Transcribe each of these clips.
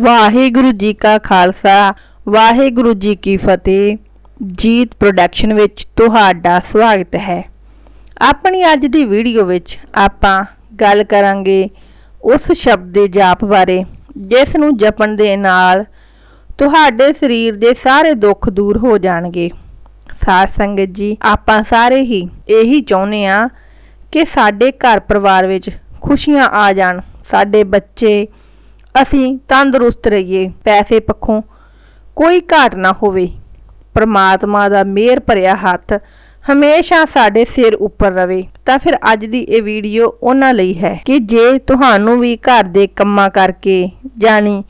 ਵਾਹਿਗੁਰੂ ਜੀ ਕਾ ਖਾਲਸਾ, ਵਾਹਿਗੁਰੂ ਜੀ ਕੀ ਫਤਿਹ। ਜੀਤ ਪ੍ਰੋਡਕਸ਼ਨ ਵਿੱਚ ਤੁਹਾਡਾ ਸਵਾਗਤ ਹੈ। ਆਪਣੀ ਅੱਜ ਦੀ ਵੀਡੀਓ ਵਿੱਚ ਆਪਾਂ ਗੱਲ ਕਰਾਂਗੇ ਉਸ ਸ਼ਬਦ ਦੇ ਜਾਪ ਬਾਰੇ, ਜਿਸ ਨੂੰ ਜਪਣ ਦੇ ਨਾਲ ਤੁਹਾਡੇ ਸਰੀਰ ਦੇ ਸਾਰੇ ਦੁੱਖ ਦੂਰ ਹੋ ਜਾਣਗੇ। ਸਾਧ ਸੰਗਤ ਜੀ, ਆਪਾਂ ਸਾਰੇ ਹੀ ਇਹੀ ਚਾਹੁੰਦੇ ਆ ਕਿ ਸਾਡੇ ਘਰ ਪਰਿਵਾਰ ਵਿੱਚ ਖੁਸ਼ੀਆਂ ਆ ਜਾਣ, ਸਾਡੇ ਬੱਚੇ ਅਸੀਂ ਤੰਦਰੁਸਤ ਰਹੀਏ, ਪੈਸੇ ਪੱਖੋਂ ਕੋਈ ਘਾਟ ਨਾ ਹੋਵੇ। ਪ੍ਰਮਾਤਮਾ ਦਾ ਮਿਹਰ ਭਰਿਆ ਹੱਥ ਹਮੇਸ਼ਾ ਸਾਡੇ ਸਿਰ ਉੱਪਰ ਰਵੇ। ਤਾਂ ਫਿਰ ਅੱਜ ਦੀ ਇਹ ਵੀਡੀਓ ਉਹਨਾਂ ਲਈ ਹੈ ਕਿ ਜੇ ਤੁਹਾਨੂੰ ਵੀ ਘਰ ਦੇ ਕੰਮਾਂ ਕਰਕੇ ਜਾਨੀ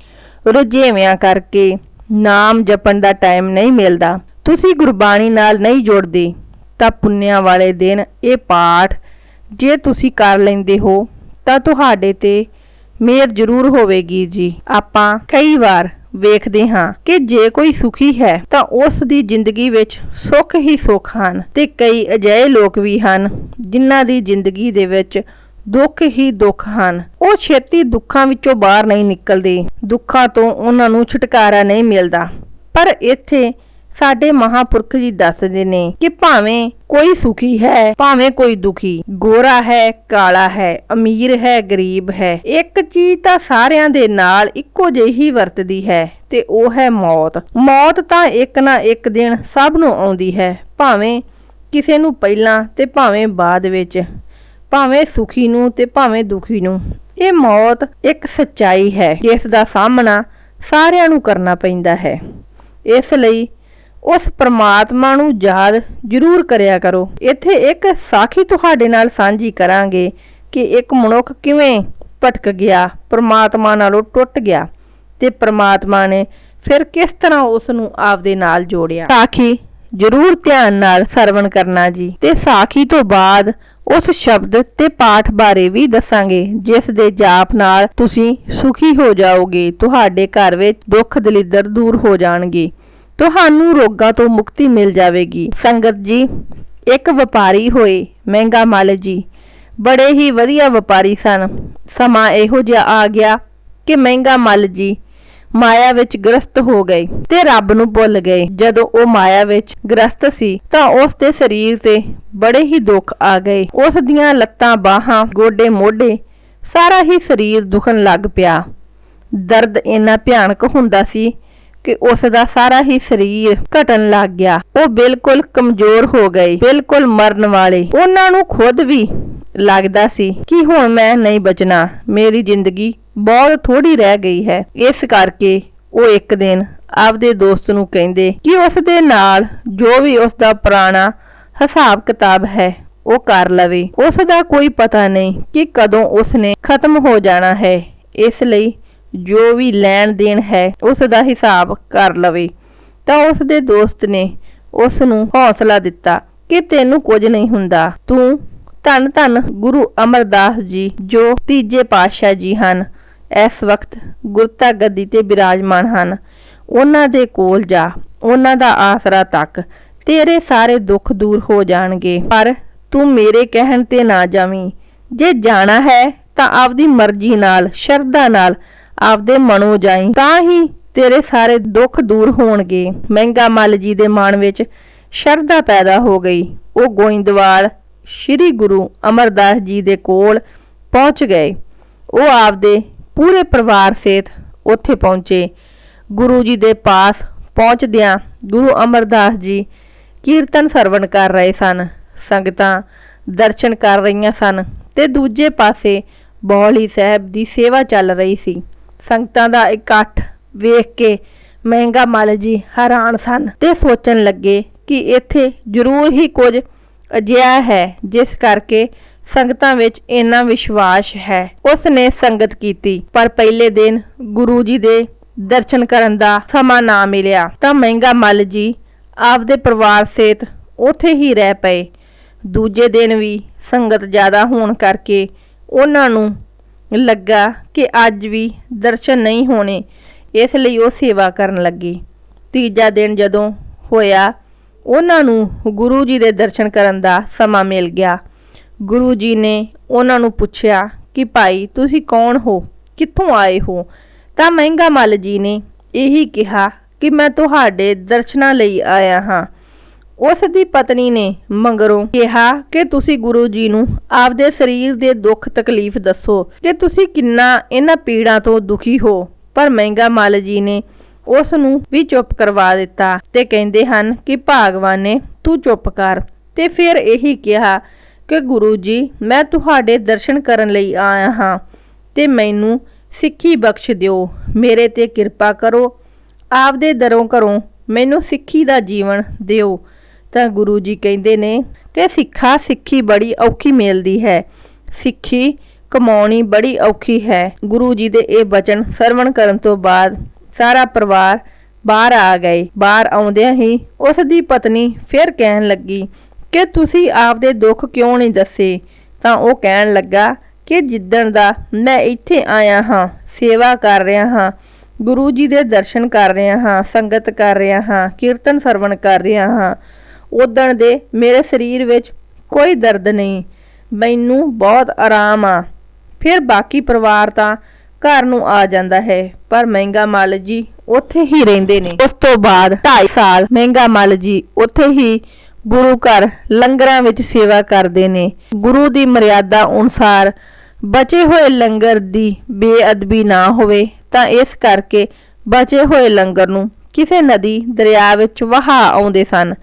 ਰੁਝੇਵਿਆਂ ਕਰਕੇ ਨਾਮ ਜਪਣ ਦਾ ਟਾਈਮ ਨਹੀਂ ਮਿਲਦਾ, ਤੁਸੀਂ ਗੁਰਬਾਣੀ ਨਾਲ ਨਹੀਂ ਜੁੜਦੇ, ਤਾਂ ਪੁੰਨਿਆਂ ਵਾਲੇ ਦਿਨ ਇਹ ਪਾਠ ਜੇ ਤੁਸੀਂ ਕਰ ਲੈਂਦੇ ਹੋ, ਤਾਂ ਤੁਹਾਡੇ ਤੇ ਮਿਹਰ ਜ਼ਰੂਰ ਹੋਵੇਗੀ ਜੀ। ਆਪਾਂ ਕਈ ਵਾਰ ਵੇਖਦੇ ਹਾਂ ਕਿ ਜੇ ਕੋਈ ਸੁਖੀ ਹੈ, ਤਾਂ ਉਸ ਦੀ ਜ਼ਿੰਦਗੀ ਵਿੱਚ ਸੁੱਖ ਹੀ ਸੁੱਖ ਹਨ ਤੇ ਕਈ ਅਜਿਹੇ ਲੋਕ ਵੀ ਹਨ ਜਿਨ੍ਹਾਂ ਦੀ ਜ਼ਿੰਦਗੀ ਦੇ ਵਿੱਚ ਦੁੱਖ ਹੀ ਦੁੱਖ ਹਨ। ਉਹ ਛੇਤੀ ਦੁੱਖਾਂ ਵਿੱਚੋਂ ਬਾਹਰ ਨਹੀਂ ਨਿਕਲਦੇ। ਦੁੱਖਾਂ ਤੋਂ ਉਹਨਾਂ ਨੂੰ ਛੁਟਕਾਰਾ ਨਹੀਂ ਮਿਲਦਾ। ਪਰ ਇੱਥੇ ਸਾਡੇ ਮਹਾਪੁਰਖ ਜੀ ਦੱਸਦੇ ਨੇ ਕਿ ਭਾਵੇਂ ਕੋਈ ਸੁਖੀ ਹੈ, ਭਾਵੇਂ ਕੋਈ ਦੁਖੀ, ਗੋਰਾ ਹੈ, ਕਾਲਾ ਹੈ, ਅਮੀਰ ਹੈ, ਗਰੀਬ ਹੈ, ਇੱਕ ਚੀਜ਼ ਤਾਂ ਸਾਰਿਆਂ ਦੇ ਨਾਲ ਇੱਕੋ ਜਿਹੀ ਵਰਤਦੀ ਹੈ ਤੇ ਉਹ ਹੈ ਮੌਤ। ਮੌਤ ਤਾਂ ਇੱਕ ਨਾ ਇੱਕ ਦਿਨ ਸਭ ਨੂੰ ਆਉਂਦੀ ਹੈ, ਭਾਵੇਂ ਕਿਸੇ ਨੂੰ ਪਹਿਲਾਂ ਤੇ ਭਾਵੇਂ ਬਾਅਦ ਵਿੱਚ, ਭਾਵੇਂ ਸੁਖੀ ਨੂੰ ਤੇ ਭਾਵੇਂ ਦੁਖੀ ਨੂੰ। ਇਹ ਮੌਤ ਇੱਕ ਸੱਚਾਈ ਹੈ, ਜਿਸ ਦਾ ਸਾਹਮਣਾ ਸਾਰਿਆਂ ਨੂੰ ਕਰਨਾ ਪੈਂਦਾ ਹੈ। ਇਸ ਲਈ ਉਸ ਪ੍ਰਮਾਤਮਾ ਨੂੰ ਯਾਦ ਜ਼ਰੂਰ ਕਰਿਆ ਕਰੋ। ਇੱਥੇ ਇੱਕ ਸਾਖੀ ਤੁਹਾਡੇ ਨਾਲ ਸਾਂਝੀ ਕਰਾਂਗੇ ਕਿ ਇੱਕ ਮਨੁੱਖ ਕਿਵੇਂ ਭਟਕ ਗਿਆ, ਪ੍ਰਮਾਤਮਾ ਨਾਲੋਂ ਟੁੱਟ ਗਿਆ ਤੇ ਪ੍ਰਮਾਤਮਾ ਨੇ ਫਿਰ ਕਿਸ ਤਰ੍ਹਾਂ ਉਸ ਨੂੰ ਆਪਦੇ ਨਾਲ ਜੋੜਿਆ। ਸਾਖੀ ਜ਼ਰੂਰ ਧਿਆਨ ਨਾਲ ਸਰਵਣ ਕਰਨਾ ਜੀ। ਤੇ ਸਾਖੀ ਤੋਂ ਬਾਅਦ ਉਸ ਸ਼ਬਦ ਤੇ ਪਾਠ ਬਾਰੇ ਵੀ ਦੱਸਾਂਗੇ, ਜਿਸ ਦੇ ਜਾਪ ਨਾਲ ਤੁਸੀਂ ਸੁਖੀ ਹੋ ਜਾਓਗੇ, ਤੁਹਾਡੇ ਘਰ ਵਿੱਚ ਦੁੱਖ ਦਲਿੱਦਰ ਦੂਰ ਹੋ ਜਾਣਗੇ। ਤੁਹਾਨੂੰ ਰੋਗਾਂ ਤੋਂ ਮੁਕਤੀ ਮਿਲ ਜਾਵੇਗੀ। ਸੰਗਤ ਜੀ, ਇੱਕ ਵਪਾਰੀ ਹੋਏ, ਮਹਿੰਗਾ ਮਾਲ ਜੀ। ਬੜੇ ਹੀ ਵਧੀਆ ਵਪਾਰੀ ਸਨ। ਸਮਾਂ ਇਹੋ ਜਿਹਾ ਆ ਗਿਆ ਕਿ ਮਹਿੰਗਾ ਮੱਲ ਜੀ ਮਾਇਆ ਵਿੱਚ ਗ੍ਰਸਤ ਹੋ ਗਏ ਤੇ ਰੱਬ ਨੂੰ ਭੁੱਲ ਗਏ। ਜਦੋਂ ਉਹ ਮਾਇਆ ਵਿੱਚ ਗ੍ਰਸਤ ਸੀ, ਤਾਂ ਉਸ ਦੇ ਸਰੀਰ ਤੇ ਬੜੇ ਹੀ ਦੁੱਖ ਆ ਗਏ। ਉਸ ਦੀਆਂ ਲੱਤਾਂ, ਬਾਹਾਂ, ਗੋਡੇ, ਮੋਢੇ ਸਾਰਾ ਹੀ ਸਰੀਰ ਦੁਖਣ ਲੱਗ ਪਿਆ। ਦਰਦ ਇੰਨਾ ਭਿਆਨਕ ਹੁੰਦਾ ਸੀ ਕਿ ਉਸ ਦਾ ਸਾਰਾ ਹੀ ਸਰੀਰ ਘਟਣ ਲੱਗ ਗਿਆ। ਉਹ ਬਿਲਕੁਲ ਕਮਜ਼ੋਰ ਹੋ ਗਏ, ਬਿਲਕੁਲ ਮਰਨ ਵਾਲੇ। ਉਹਨਾਂ ਨੂੰ ਖੁਦ ਵੀ ਲੱਗਦਾ ਸੀ ਕਿ ਹੁਣ ਮੈਂ ਨਹੀਂ ਬਚਣਾ। ਮੇਰੀ ਜ਼ਿੰਦਗੀ ਬਹੁਤ ਥੋੜੀ ਰਹਿ ਗਈ ਹੈ। ਇਸ ਕਰਕੇ ਉਹ ਇੱਕ ਦਿਨ ਆਪਦੇ ਦੋਸਤ ਨੂੰ ਕਹਿੰਦੇ ਕਿ ਉਸ ਦੇ ਨਾਲ ਜੋ ਵੀ ਉਸ ਦਾ ਪੁਰਾਣਾ ਹਿਸਾਬ ਕਿਤਾਬ ਹੈ, ਉਹ ਕਰ ਲਵੇ। ਉਸ ਦਾ ਕੋਈ ਪਤਾ ਨਹੀਂ ਕਿ ਕਦੋਂ ਉਸ ਨੇ ਖਤਮ ਹੋ ਜਾਣਾ ਹੈ। ਇਸ ਲਈ ਜੋ ਵੀ ਲੈਣ ਦੇਣ ਹੈ, ਉਸ ਦਾ ਹਿਸਾਬ ਕਰ ਲਵੇ। ਤਾਂ ਉਸ ਦੇ ਦੋਸਤ ਨੇ ਉਸ ਨੂੰ ਹੌਸਲਾ ਦਿੱਤਾ ਕਿ ਤੈਨੂੰ ਕੁਝ ਨਹੀਂ ਹੁੰਦਾ। ਤੂੰ ਧੰਨ ਧੰਨ ਗੁਰੂ ਅਮਰਦਾਸ ਜੀ, ਜੋ ਤੀਜੇ ਪਾਤਸ਼ਾਹ ਜੀ ਹਨ। ਇਸ ਵਕਤ ਗੁਰਤਾ ਗੱਦੀ ਤੇ ਬਿਰਾਜਮਾਨ ਹਨ। ਉਹਨਾਂ ਦੇ ਕੋਲ ਜਾ, ਉਹਨਾਂ ਦਾ ਆਸਰਾ ਤੱਕ। ਤੇਰੇ ਸਾਰੇ ਦੁੱਖ ਦੂਰ ਹੋ ਜਾਣਗੇ। ਪਰ ਤੂੰ ਮੇਰੇ ਕਹਿਣ ਤੇ ਨਾ ਜਾਵੀਂ। ਜੇ ਜਾਣਾ ਹੈ, ਤਾਂ ਆਪਦੀ ਮਰਜ਼ੀ ਨਾਲ, ਸ਼ਰਧਾ ਨਾਲ ਆਪਦੇ ਮਨੋਂ ਜਾਈ, ਤਾਂ ਹੀ ਤੇਰੇ ਸਾਰੇ ਦੁੱਖ ਦੂਰ ਹੋਣਗੇ। ਮਹਿੰਗਾ ਮੱਲ ਜੀ ਦੇ ਮਨ ਵਿੱਚ ਸ਼ਰਧਾ ਪੈਦਾ ਹੋ ਗਈ। ਉਹ ਗੋਇੰਦਵਾਲ ਸ੍ਰੀ ਗੁਰੂ ਅਮਰਦਾਸ ਜੀ ਦੇ ਕੋਲ ਪਹੁੰਚ ਗਏ। ਉਹ ਆਪਦੇ ਪੂਰੇ ਪਰਿਵਾਰ ਸਮੇਤ ਉੱਥੇ ਪਹੁੰਚੇ। ਗੁਰੂ ਜੀ ਦੇ ਪਾਸ ਪਹੁੰਚਦਿਆਂ ਗੁਰੂ ਅਮਰਦਾਸ ਜੀ ਕੀਰਤਨ ਸਰਵਣ ਕਰ ਰਹੇ ਸਨ, ਸੰਗਤਾਂ ਦਰਸ਼ਨ ਕਰ ਰਹੀਆਂ ਸਨ ਤੇ ਦੂਜੇ ਪਾਸੇ ਬੌਲੀ ਸਾਹਿਬ ਦੀ ਸੇਵਾ ਚੱਲ ਰਹੀ ਸੀ। ਸੰਗਤਾਂ ਦਾ ਇਕੱਠ ਵੇਖ ਕੇ ਮਹਿੰਗਾ ਮੱਲ ਜੀ ਹੈਰਾਨ ਸਨ ਤੇ ਸੋਚਣ ਲੱਗੇ ਕਿ ਇੱਥੇ ਜ਼ਰੂਰ ਹੀ ਕੁਝ ਅਜਿਹਾ ਹੈ, ਜਿਸ ਕਰਕੇ ਸੰਗਤਾਂ ਵਿੱਚ ਇੰਨਾ ਵਿਸ਼ਵਾਸ ਹੈ। ਉਸ ਨੇ ਸੰਗਤ ਕੀਤੀ, ਪਰ ਪਹਿਲੇ ਦਿਨ ਗੁਰੂ ਜੀ ਦੇ ਦਰਸ਼ਨ ਕਰਨ ਦਾ ਸਮਾਂ ਨਾ ਮਿਲਿਆ। ਤਾਂ ਮਹਿੰਗਾ ਮੱਲ ਜੀ ਆਪਦੇ ਪਰਿਵਾਰ ਸੇਤ ਉੱਥੇ ਹੀ ਰਹਿ ਪਏ। ਦੂਜੇ ਦਿਨ ਵੀ ਸੰਗਤ ਜ਼ਿਆਦਾ ਹੋਣ ਕਰਕੇ ਉਹਨਾਂ ਨੂੰ ਲੱਗਾ ਕਿ ਅੱਜ ਵੀ ਦਰਸ਼ਨ ਨਹੀਂ ਹੋਣੇ। ਇਸ ਲਈ ਉਹ ਸੇਵਾ ਕਰਨ ਲੱਗੇ। ਤੀਜਾ ਦਿਨ ਜਦੋਂ ਹੋਇਆ, ਉਹਨਾਂ ਨੂੰ ਗੁਰੂ ਜੀ ਦੇ ਦਰਸ਼ਨ ਕਰਨ ਦਾ ਸਮਾਂ ਮਿਲ ਗਿਆ। ਗੁਰੂ ਜੀ ਨੇ ਉਹਨਾਂ ਨੂੰ ਪੁੱਛਿਆ ਕਿ, ਭਾਈ, ਤੁਸੀਂ ਕੌਣ ਹੋ? ਕਿੱਥੋਂ ਆਏ ਹੋ? ਤਾਂ ਮਹਿੰਗਾ ਮੱਲ ਜੀ ਨੇ ਇਹੀ ਕਿਹਾ ਕਿ, ਮੈਂ ਤੁਹਾਡੇ ਦਰਸ਼ਨਾਂ ਲਈ ਆਇਆ ਹਾਂ। ਉਸ ਦੀ ਪਤਨੀ ਨੇ ਮੰਗਰੋਂ ਕਿਹਾ ਕਿ ਤੁਸੀਂ ਗੁਰੂ ਜੀ ਨੂੰ ਆਪਦੇ ਸਰੀਰ ਦੇ ਦੁੱਖ ਤਕਲੀਫ ਦੱਸੋ ਕਿ ਤੁਸੀਂ ਕਿੰਨਾ ਇਹਨਾਂ ਪੀੜਾਂ ਤੋਂ ਦੁਖੀ ਹੋ। ਪਰ ਮਹਿੰਗਾ ਮੱਲ ਜੀ ਨੇ ਉਸ ਨੂੰ ਵੀ ਚੁੱਪ ਕਰਵਾ ਦਿੱਤਾ ਤੇ ਕਹਿੰਦੇ ਹਨ ਕਿ ਭਾਗਵਾਨ ਨੇ ਤੂੰ ਚੁੱਪ ਕਰ। ਤੇ ਫਿਰ ਇਹੀ ਕਿਹਾ ਕਿ ਗੁਰੂ ਜੀ, ਮੈਂ ਤੁਹਾਡੇ ਦਰਸ਼ਨ ਕਰਨ ਲਈ ਆਇਆ ਹਾਂ ਤੇ ਮੈਨੂੰ ਸਿੱਖੀ ਬਖਸ਼ ਦਿਓ। ਮੇਰੇ ਤੇ ਕਿਰਪਾ ਕਰੋ। ਆਪਦੇ ਦਰੋਂ ਘਰੋਂ ਮੈਨੂੰ ਸਿੱਖੀ ਦਾ ਜੀਵਨ ਦਿਓ। ਤਾਂ ਗੁਰੂ ਜੀ ਕਹਿੰਦੇ ਨੇ ਕਿ ਸਿੱਖਾ ਸਿੱਖੀ ਬੜੀ ਔਖੀ ਮਿਲਦੀ ਹੈ। ਸਿੱਖੀ ਕਮਾਉਣੀ ਬੜੀ ਔਖੀ ਹੈ। ਗੁਰੂ ਜੀ ਦੇ ਇਹ ਬਚਨ ਸਰਵਣ ਕਰਨ ਤੋਂ ਬਾਅਦ ਸਾਰਾ ਪਰਿਵਾਰ ਬਾਹਰ ਆ ਗਏ। ਬਾਹਰ ਆਉਂਦਿਆਂ ਹੀ ਉਸ ਦੀ ਪਤਨੀ ਫਿਰ ਕਹਿਣ ਲੱਗੀ ਕਿ ਤੁਸੀਂ ਆਪਦੇ ਦੁੱਖ ਕਿਉਂ ਨਹੀਂ ਦੱਸੇ? ਤਾਂ ਉਹ ਕਹਿਣ ਲੱਗਾ ਕਿ ਜਿੱਦਣ ਦਾ ਮੈਂ ਇੱਥੇ ਆਇਆ ਹਾਂ, ਸੇਵਾ ਕਰ ਰਿਹਾ ਹਾਂ, ਗੁਰੂ ਜੀ ਦੇ ਦਰਸ਼ਨ ਕਰ ਰਿਹਾ ਹਾਂ, ਸੰਗਤ ਕਰ ਰਿਹਾ ਹਾਂ, ਕੀਰਤਨ ਸਰਵਣ ਕਰ ਰਿਹਾ ਹਾਂ ਉਦਣ ਦੇ ਮੇਰੇ ਸਰੀਰ ਵਿੱਚ ਕੋਈ ਦਰਦ ਨਹੀਂ। ਮੈਨੂੰ ਬਹੁਤ ਆਰਾਮ ਆ। ਫਿਰ ਬਾਕੀ ਪਰਿਵਾਰ ਤਾਂ ਘਰ ਨੂੰ ਆ ਜਾਂਦਾ ਹੈ, ਪਰ ਮਹਿੰਗਾ ਮੱਲ ਜੀ ਉੱਥੇ ਹੀ ਰਹਿੰਦੇ ਨੇ। ਉਸ ਤੋਂ ਬਾਅਦ 2.5 ਸਾਲ ਮਹਿੰਗਾ ਮੱਲ ਜੀ ਉੱਥੇ ਹੀ ਗੁਰੂ ਘਰ ਲੰਗਰਾਂ ਵਿੱਚ ਸੇਵਾ ਕਰਦੇ ਨੇ। ਗੁਰੂ ਦੀ ਮਰਿਆਦਾ ਅਨੁਸਾਰ ਬਚੇ ਹੋਏ ਲੰਗਰ ਦੀ ਬੇਅਦਬੀ ਨਾ ਹੋਵੇ ਤਾਂ ਇਸ ਕਰਕੇ ਬਚੇ ਹੋਏ ਲੰਗਰ ਨੂੰ ਕਿਸੇ ਨਦੀ, ਦਰਿਆ ਵਿੱਚ ਵਹਾ ਆਉਂਦੇ ਸਨ।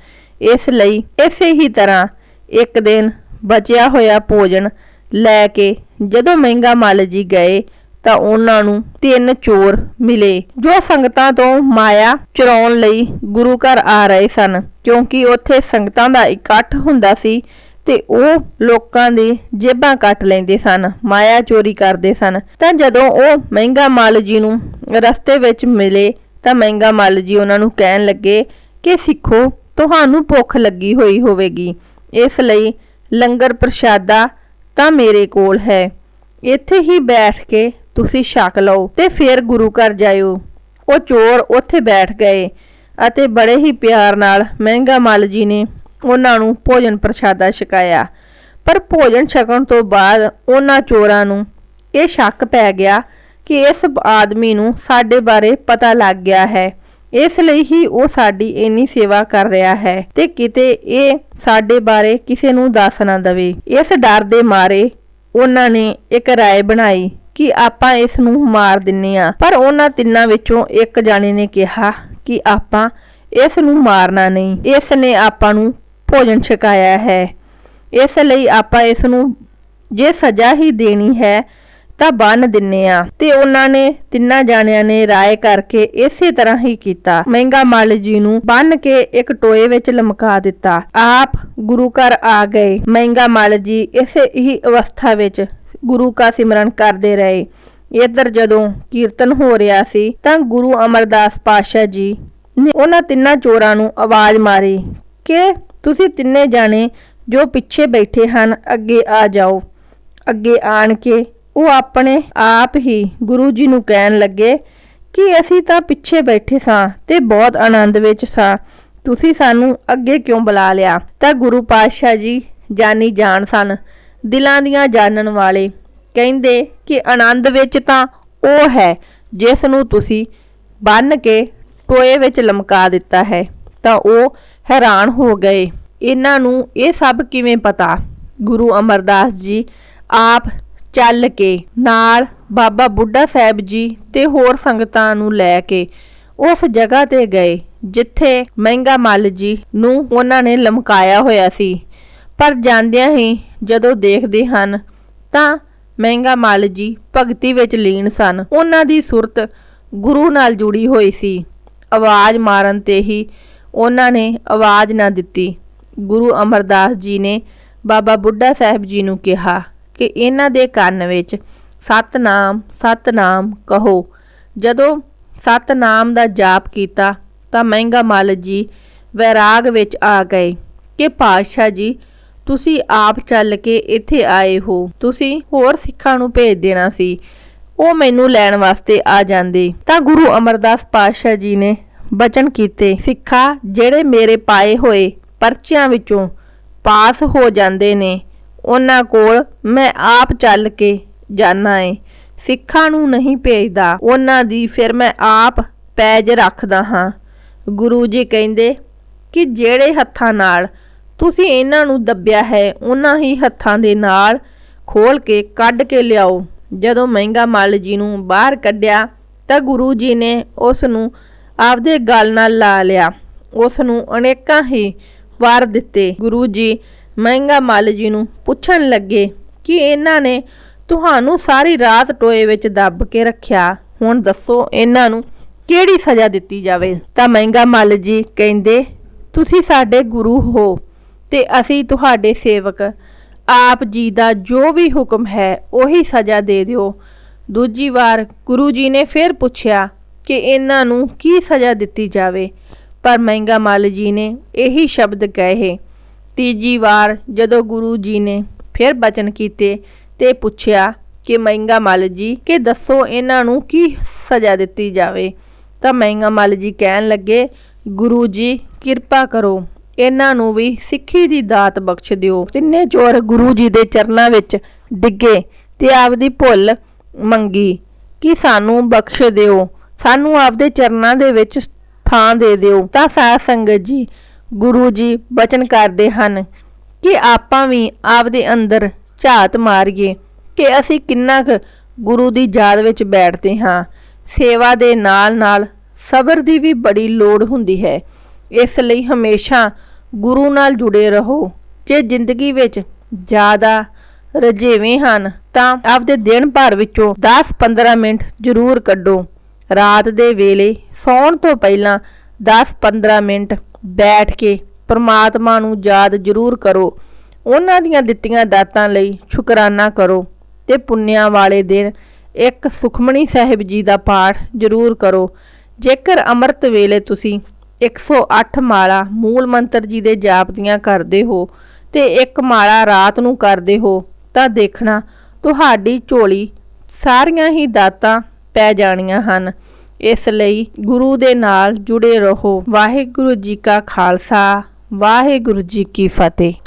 ਇਸ ਲਈ ਇਸੇ ਹੀ ਤਰ੍ਹਾਂ ਇੱਕ ਦਿਨ ਬਚਿਆ ਹੋਇਆ ਭੋਜਨ ਲੈ ਕੇ ਜਦੋਂ ਮਹਿੰਗਾ ਮੱਲ ਜੀ ਗਏ ਤਾਂ ਉਹਨਾਂ ਨੂੰ ਤਿੰਨ ਚੋਰ ਮਿਲੇ, ਜੋ ਸੰਗਤਾਂ ਤੋਂ ਮਾਇਆ ਚਰਾਉਣ ਲਈ ਗੁਰੂ ਘਰ ਆ ਰਹੇ ਸਨ। ਕਿਉਂਕਿ ਉੱਥੇ ਸੰਗਤਾਂ ਦਾ ਇਕੱਠ ਹੁੰਦਾ ਸੀ ਤੇ ਉਹ ਲੋਕਾਂ ਦੀ ਜੇਬਾਂ ਕੱਟ ਲੈਂਦੇ ਸਨ, ਮਾਇਆ ਚੋਰੀ ਕਰਦੇ ਸਨ। ਤਾਂ ਜਦੋਂ ਉਹ ਮਹਿੰਗਾ ਮੱਲ ਜੀ ਨੂੰ ਰਸਤੇ ਵਿੱਚ ਮਿਲੇ ਤਾਂ ਮਹਿੰਗਾ ਮੱਲ ਜੀ ਉਹਨਾਂ ਨੂੰ ਕਹਿਣ ਲੱਗੇ ਕਿ ਸਿੱਖੋ ਤੁਹਾਨੂੰ ਭੁੱਖ ਲੱਗੀ ਹੋਈ ਹੋਵੇਗੀ। ਇਸ ਲਈ ਲੰਗਰ ਪ੍ਰਸ਼ਾਦਾ ਤਾਂ ਮੇਰੇ ਕੋਲ ਹੈ। ਇੱਥੇ ਹੀ ਬੈਠ ਕੇ ਤੁਸੀਂ ਛਕ ਲਓ ਤੇ ਫਿਰ ਗੁਰੂ ਘਰ ਜਾਇਓ। ਉਹ ਚੋਰ ਉੱਥੇ ਬੈਠ ਗਏ ਅਤੇ ਬੜੇ ਹੀ ਪਿਆਰ ਨਾਲ ਮਹਿੰਗਾ ਮੱਲ ਜੀ ਨੇ ਉਹਨਾਂ ਨੂੰ ਭੋਜਨ ਪ੍ਰਸ਼ਾਦਾ ਛਕਾਇਆ। ਪਰ ਭੋਜਨ ਛਕਣ ਤੋਂ ਬਾਅਦ ਉਹਨਾਂ ਚੋਰਾਂ ਨੂੰ ਇਹ ਸ਼ੱਕ ਪੈ ਗਿਆ ਕਿ ਇਸ ਆਦਮੀ ਨੂੰ ਸਾਡੇ ਬਾਰੇ ਪਤਾ ਲੱਗ ਗਿਆ ਹੈ। ਇਸ ਲਈ ਹੀ ਉਹ ਸਾਡੀ ਇੰਨੀ ਸੇਵਾ ਕਰ ਰਿਹਾ ਹੈ ਤੇ ਕਿਤੇ ਇਹ ਸਾਡੇ ਬਾਰੇ ਕਿਸੇ ਨੂੰ ਦੱਸ ਨਾ ਦਵੇ। ਇਸ ਡਰ ਦੇ ਮਾਰੇ ਉਹਨਾਂ ਨੇ ਇੱਕ ਰਾਏ ਬਣਾਈ ਕਿ ਆਪਾਂ ਇਸ ਨੂੰ ਮਾਰ ਦਿੰਨੇ ਆ। ਪਰ ਉਹਨਾਂ ਤਿੰਨਾਂ ਵਿੱਚੋਂ ਇੱਕ ਜਾਣੇ ਨੇ ਕਿਹਾ ਕਿ ਆਪਾਂ ਇਸ ਨੂੰ ਮਾਰਨਾ ਨਹੀਂ। ਇਸ ਨੇ ਆਪਾਂ ਨੂੰ ਭੋਜਨ ਛਕਾਇਆ ਹੈ। ਇਸ ਲਈ ਆਪਾਂ ਇਸ ਨੂੰ ਜੇ ਸਜ਼ਾ ਹੀ ਦੇਣੀ ਹੈ ਤਾਂ ਬੰਨ ਦਿੰਨੇ ਆ। ਤੇ ਉਹਨਾਂ ਨੇ ਤਿੰਨਾਂ ਜਾਣਿਆਂ ਨੇ ਰਾਏ ਕਰਕੇ ਇਸੇ ਤਰ੍ਹਾਂ ਹੀ ਕੀਤਾ। ਮਹਿੰਗਾ ਮੱਲ ਜੀ ਨੂੰ ਬੰਨ ਕੇ ਇੱਕ ਟੋਏ ਵਿੱਚ ਲਮਕਾ ਦਿੱਤਾ। ਆਪ ਗੁਰੂ ਘਰ ਆ ਗਏ। ਮਹਿੰਗਾ ਮੱਲ ਜੀ ਇਸੇ ਹੀ ਅਵਸਥਾ ਵਿੱਚ ਗੁਰੂ ਕਾ ਸਿਮਰਨ ਕਰਦੇ ਰਹੇ। ਇੱਧਰ ਜਦੋਂ ਕੀਰਤਨ ਹੋ ਰਿਹਾ ਸੀ, ਤਾਂ ਗੁਰੂ ਅਮਰਦਾਸ ਪਾਸ਼ਾ ਜੀ ਨੇ ਉਹਨਾਂ ਤਿੰਨਾਂ ਚੋਰਾਂ ਨੂੰ ਆਵਾਜ਼ ਮਾਰੀ, ਕਿ ਤੁਸੀਂ ਤਿੰਨੇ ਜਾਣੇ ਜੋ ਪਿੱਛੇ ਬੈਠੇ ਹਨ, ਅੱਗੇ ਆ ਜਾਓ। ਅੱਗੇ ਆਣ ਕੇ ਉਹ ਆਪਣੇ ਆਪ ਹੀ ਗੁਰੂ ਜੀ ਨੂੰ ਕਹਿਣ ਲੱਗੇ ਕਿ ਅਸੀਂ ਤਾਂ ਪਿੱਛੇ ਬੈਠੇ ਸਾਂ ਤੇ ਬਹੁਤ ਆਨੰਦ ਵਿੱਚ ਸਾਂ। ਤੁਸੀਂ ਸਾਨੂੰ ਅੱਗੇ ਕਿਉਂ ਬੁਲਾ ਲਿਆ? ਤਾਂ ਗੁਰੂ ਪਾਤਸ਼ਾਹ ਜੀ ਜਾਨੀ ਜਾਣ ਸਨ, ਦਿਲਾਂ ਦੀਆਂ ਜਾਣਨ ਵਾਲੇ। ਕਹਿੰਦੇ ਕਿ ਆਨੰਦ ਵਿੱਚ ਤਾਂ ਉਹ ਹੈ ਜਿਸ ਨੂੰ ਤੁਸੀਂ ਬੰਨ ਕੇ ਟੋਏ ਵਿੱਚ ਲਮਕਾ ਦਿੱਤਾ ਹੈ। ਤਾਂ ਉਹ ਹੈਰਾਨ ਹੋ ਗਏ। ਇਹਨਾਂ ਨੂੰ ਇਹ ਸਭ ਕਿਵੇਂ ਪਤਾ? ਗੁਰੂ ਅਮਰਦਾਸ ਜੀ ਆਪ ਚੱਲ ਕੇ ਨਾਲ ਬਾਬਾ ਬੁੱਢਾ ਸਾਹਿਬ ਜੀ ਤੇ ਹੋਰ ਸੰਗਤਾਂ ਨੂੰ ਲੈ ਕੇ ਉਸ ਜਗ੍ਹਾ ਤੇ ਗਏ, ਜਿੱਥੇ ਮਹਿੰਗਾ ਮੱਲ ਜੀ ਨੂੰ ਉਹਨਾਂ ਨੇ ਲਮਕਾਇਆ ਹੋਇਆ ਸੀ। ਪਰ ਜਾਂਦਿਆਂ ਹੀ ਜਦੋਂ ਦੇਖਦੇ ਹਨ, ਤਾਂ ਮਹਿੰਗਾ ਮੱਲ ਜੀ ਭਗਤੀ ਵਿੱਚ ਲੀਨ ਸਨ। ਉਹਨਾਂ ਦੀ ਸੁਰਤ ਗੁਰੂ ਨਾਲ ਜੁੜੀ ਹੋਈ ਸੀ। ਆਵਾਜ਼ ਮਾਰਨ ਤੇ ਹੀ ਉਹਨਾਂ ਨੇ ਆਵਾਜ਼ ਨਾ ਦਿੱਤੀ। ਗੁਰੂ ਅਮਰਦਾਸ ਜੀ ਨੇ ਬਾਬਾ ਬੁੱਢਾ ਸਾਹਿਬ ਜੀ ਨੂੰ ਕਿਹਾ ਕਿ ਇਹਨਾਂ ਦੇ ਕੰਨ ਵਿੱਚ ਸਤਨਾਮ ਸਤਨਾਮ ਕਹੋ। ਜਦੋਂ ਸਤਨਾਮ ਦਾ ਜਾਪ ਕੀਤਾ, ਤਾਂ ਮਹਿੰਗਾ ਮੱਲ ਜੀ ਵੈਰਾਗ ਵਿੱਚ ਆ ਗਏ ਕਿ, ਪਾਤਸ਼ਾਹ ਜੀ, ਤੁਸੀਂ ਆਪ ਚੱਲ ਕੇ ਇੱਥੇ ਆਏ ਹੋ। ਤੁਸੀਂ ਹੋਰ ਸਿੱਖਾਂ ਨੂੰ ਭੇਜ ਦੇਣਾ ਸੀ। ਉਹ ਮੈਨੂੰ ਲੈਣ ਵਾਸਤੇ ਆ ਜਾਂਦੇ। ਤਾਂ ਗੁਰੂ ਅਮਰਦਾਸ ਪਾਤਸ਼ਾਹ ਜੀ ਨੇ ਬਚਨ ਕੀਤੇ, ਸਿੱਖਾ, ਜਿਹੜੇ ਮੇਰੇ ਪਾਏ ਹੋਏ ਪਰਚਿਆਂ ਵਿੱਚੋਂ ਪਾਸ ਹੋ ਜਾਂਦੇ ਨੇ ਉਹਨਾਂ ਕੋਲ ਮੈਂ ਆਪ ਚੱਲ ਕੇ ਜਾਣਾ ਏ। ਸਿੱਖਾਂ ਨੂੰ ਨਹੀਂ ਭੇਜਦਾ। ਉਹਨਾਂ ਦੀ ਫਿਰ ਮੈਂ ਆਪ ਪੈਜ ਰੱਖਦਾ ਹਾਂ। ਗੁਰੂ ਜੀ ਕਹਿੰਦੇ ਕਿ ਜਿਹੜੇ ਹੱਥਾਂ ਨਾਲ ਤੁਸੀਂ ਇਹਨਾਂ ਨੂੰ ਦੱਬਿਆ ਹੈ, ਉਹਨਾਂ ਹੀ ਹੱਥਾਂ ਦੇ ਨਾਲ ਖੋਲ ਕੇ ਕੱਢ ਕੇ ਲਿਆਓ। ਜਦੋਂ ਮਹਿੰਗਾ ਮੱਲ ਜੀ ਨੂੰ ਬਾਹਰ ਕੱਢਿਆ ਤਾਂ ਗੁਰੂ ਜੀ ਨੇ ਉਸ ਨੂੰ ਆਪਦੇ ਗਲ ਨਾਲ ਲਾ ਲਿਆ। ਉਸ ਨੂੰ ਅਨੇਕਾਂ ਹੀ ਵਾਰ ਦਿੱਤੇ। ਗੁਰੂ ਜੀ ਮਹਿੰਗਾ ਮੱਲ ਜੀ ਨੂੰ ਪੁੱਛਣ ਲੱਗੇ ਕਿ ਇਹਨਾਂ ਨੇ ਤੁਹਾਨੂੰ ਸਾਰੀ ਰਾਤ ਟੋਏ ਵਿੱਚ ਦੱਬ ਕੇ ਰੱਖਿਆ। ਹੁਣ ਦੱਸੋ ਇਹਨਾਂ ਨੂੰ ਕਿਹੜੀ ਸਜ਼ਾ ਦਿੱਤੀ ਜਾਵੇ? ਤਾਂ ਮਹਿੰਗਾ ਮੱਲ ਜੀ ਕਹਿੰਦੇ, ਤੁਸੀਂ ਸਾਡੇ ਗੁਰੂ ਹੋ ਤੇ ਅਸੀਂ ਤੁਹਾਡੇ ਸੇਵਕ। ਆਪ ਜੀ ਦਾ ਜੋ ਵੀ ਹੁਕਮ ਹੈ, ਉਹੀ ਸਜ਼ਾ ਦੇ ਦਿਓ। ਦੂਜੀ ਵਾਰ ਗੁਰੂ ਜੀ ਨੇ ਫਿਰ ਪੁੱਛਿਆ ਕਿ ਇਹਨਾਂ ਨੂੰ ਕੀ ਸਜ਼ਾ ਦਿੱਤੀ ਜਾਵੇ। ਪਰ ਮਹਿੰਗਾ ਮੱਲ ਜੀ ਨੇ ਇਹੀ ਸ਼ਬਦ ਕਹੇ ਤੀਜੀ ਵਾਰ ਜਦੋਂ ਗੁਰੂ ਜੀ ਨੇ ਫਿਰ ਬਚਨ ਕੀਤੇ ਤੇ ਪੁੱਛਿਆ ਕਿ ਮਹਿੰਗਾ ਮੱਲ ਜੀ, ਕਿ ਦੱਸੋ ਇਹਨਾਂ ਨੂੰ ਕੀ ਸਜ਼ਾ ਦਿੱਤੀ ਜਾਵੇ? ਤਾਂ ਮਹਿੰਗਾ ਮੱਲ ਜੀ ਕਹਿਣ ਲੱਗੇ, ਗੁਰੂ ਜੀ, ਕਿਰਪਾ ਕਰੋ, ਇਹਨਾਂ ਨੂੰ ਵੀ ਸਿੱਖੀ ਦੀ ਦਾਤ ਬਖਸ਼ ਦਿਓ। ਤਿੰਨੇ ਚੋਰ ਗੁਰੂ ਜੀ ਦੇ ਚਰਨਾਂ ਵਿੱਚ ਡਿੱਗੇ ਤੇ ਆਪਦੀ ਭੁੱਲ ਮੰਗੀ ਕਿ ਸਾਨੂੰ ਬਖਸ਼ ਦਿਓ, ਸਾਨੂੰ ਆਪਦੇ ਚਰਨਾਂ ਦੇ ਵਿੱਚ ਥਾਂ ਦੇ ਦਿਓ। ਤਾਂ ਸਾਧ ਸੰਗਤ ਜੀ ਗੁਰੂ ਜੀ ਬਚਨ ਕਰਦੇ ਹਨ ਕਿ ਆਪਾਂ ਵੀ ਆਪਦੇ ਅੰਦਰ ਝਾਤ ਮਾਰੀਏ ਕਿ ਅਸੀਂ ਕਿੰਨਾ ਕੁ ਗੁਰੂ ਦੀ ਯਾਦ ਵਿੱਚ ਬੈਠਦੇ ਹਾਂ। ਸੇਵਾ ਦੇ ਨਾਲ-ਨਾਲ ਸਬਰ ਦੀ ਵੀ ਬੜੀ ਲੋੜ ਹੁੰਦੀ ਹੈ। ਇਸ ਲਈ ਹਮੇਸ਼ਾ ਗੁਰੂ ਨਾਲ ਜੁੜੇ ਰਹੋ। ਜੇ ਜ਼ਿੰਦਗੀ ਵਿੱਚ ਜ਼ਿਆਦਾ ਰਜੇਵੇਂ ਹਨ ਤਾਂ ਆਪਦੇ ਦਿਨ ਭਰ ਵਿੱਚੋਂ 10-15 ਮਿੰਟ ਜ਼ਰੂਰ ਕੱਢੋ। ਰਾਤ ਦੇ ਵੇਲੇ ਸੌਣ ਤੋਂ ਪਹਿਲਾਂ 10-15 ਮਿੰਟ ਬੈਠ ਕੇ ਪਰਮਾਤਮਾ ਨੂੰ ਯਾਦ ਜ਼ਰੂਰ ਕਰੋ। ਉਹਨਾਂ ਦੀਆਂ ਦਿੱਤੀਆਂ ਦਾਤਾਂ ਲਈ ਸ਼ੁਕਰਾਨਾ ਕਰੋ ਤੇ ਪੁੰਨਿਆਂ ਵਾਲੇ ਦਿਨ ਇੱਕ ਸੁਖਮਣੀ ਸਾਹਿਬ ਜੀ ਦਾ ਪਾਠ ਜ਼ਰੂਰ ਕਰੋ। ਜੇਕਰ ਅੰਮ੍ਰਿਤ ਵੇਲੇ ਤੁਸੀਂ 108 ਮਾਲਾ ਮੂਲ ਮੰਤਰ ਜੀ ਦੇ ਜਾਪ ਦੀਆਂ ਕਰਦੇ ਹੋ ਤੇ ਇੱਕ ਮਾਲਾ ਰਾਤ ਨੂੰ ਕਰਦੇ ਹੋ ਤਾਂ ਦੇਖਣਾ ਤੁਹਾਡੀ ਝੋਲੀ ਸਾਰੀਆਂ ਹੀ ਦਾਤਾਂ ਪੈ ਜਾਣੀਆਂ ਹਨ। ਇਸ ਲਈ ਗੁਰੂ ਦੇ ਨਾਲ ਜੁੜੇ ਰਹੋ। ਵਾਹਿਗੁਰੂ ਜੀ ਕਾ ਖਾਲਸਾ, ਵਾਹਿਗੁਰੂ ਜੀ ਕੀ ਫਤਿਹ।